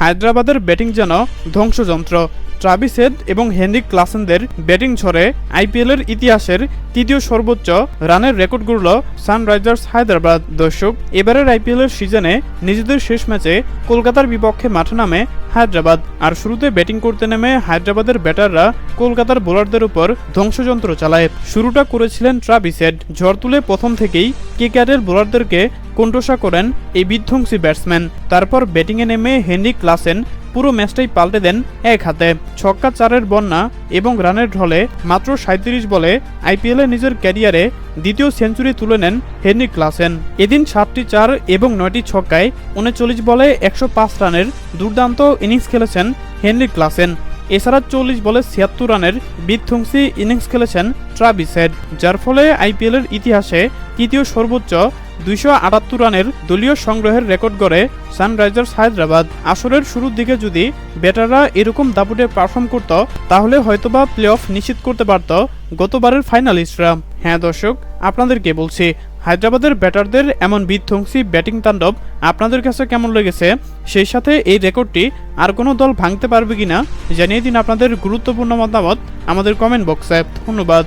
হায়দ্রাবাদের ব্যাটিং যেন ধ্বংসযন্ত্র। ট্রাভিস হেড এবং হেনরিক ক্লাসেনদের ব্যাটিং ঝড়ে আইপিএলের ইতিহাসের তৃতীয় সর্বোচ্চ রানের রেকর্ড গড়ল সানরাইজার্স হায়দ্রাবাদ। দর্শক, এবারের আইপিএলের সিজনে নিজেদের শেষ ম্যাচে কলকাতার বিপক্ষে মাঠে নামে হায়দ্রাবাদ। আর শুরুতে ব্যাটিং করতে নেমে হায়দ্রাবাদের ব্যাটাররা কলকাতার বোলারদের উপর ধ্বংসযন্ত্র চালায়। শুরুটা করেছিলেন ট্রাভিস হেড ঝড় তুলে প্রথম থেকেই কেকেআরের বোলারদেরকে কণ্ঠসা করেন এই বিধ্বংসী ব্যাটসম্যান। তারপর ব্যাটিংয়ে নেমে হেনরিক ক্লাসেন পুরো ম্যাচটাই পাল্টে দেন এক হাতে। ছক্কা চারের বন্যা এবং রানের ঢলে মাত্র সাঁত্রিশ বলে আইপিএলে নিজের ক্যারিয়ারে দ্বিতীয় সেঞ্চুরি তুলে নেন হেনরি ক্লাসেন। এদিন সাতটি চার এবং নয়টি ছক্কায় উনচল্লিশ বলে একশো পাঁচ রানের দুর্দান্ত ইনিংস খেলেছেন হেনরি ক্লাসেন। এছাড়া চল্লিশ বলে ছিয়াত্তর রানের বিধ্বংসী ইনিংস খেলেছেন ট্রাভিস হেড, যার ফলে আইপিএলের ইতিহাসে তৃতীয় সর্বোচ্চ দুইশো আটাত্তর রানের দলীয় সংগ্রহের রেকর্ড গড়ে সানরাইজার্স হায়দ্রাবাদ। আসরের শুরুর দিকে যদি ব্যাটাররা এরকম দাপুটে পারফর্ম করত, তাহলে হয়তোবা প্লে অফ নিশ্চিত করতে পারত গতবারের ফাইনালিস্টরা। হ্যাঁ দর্শক, আপনাদেরকে বলছি, হায়দ্রাবাদের ব্যাটারদের এমন বিধ্বংসী ব্যাটিং তাণ্ডব আপনাদের কাছে কেমন লেগেছে? সেই সাথে এই রেকর্ডটি আর কোনো দল ভাঙতে পারবে কিনা জানিয়ে দিন আপনাদের গুরুত্বপূর্ণ মতামত আমাদের কমেন্ট বক্সে ধন্যবাদ।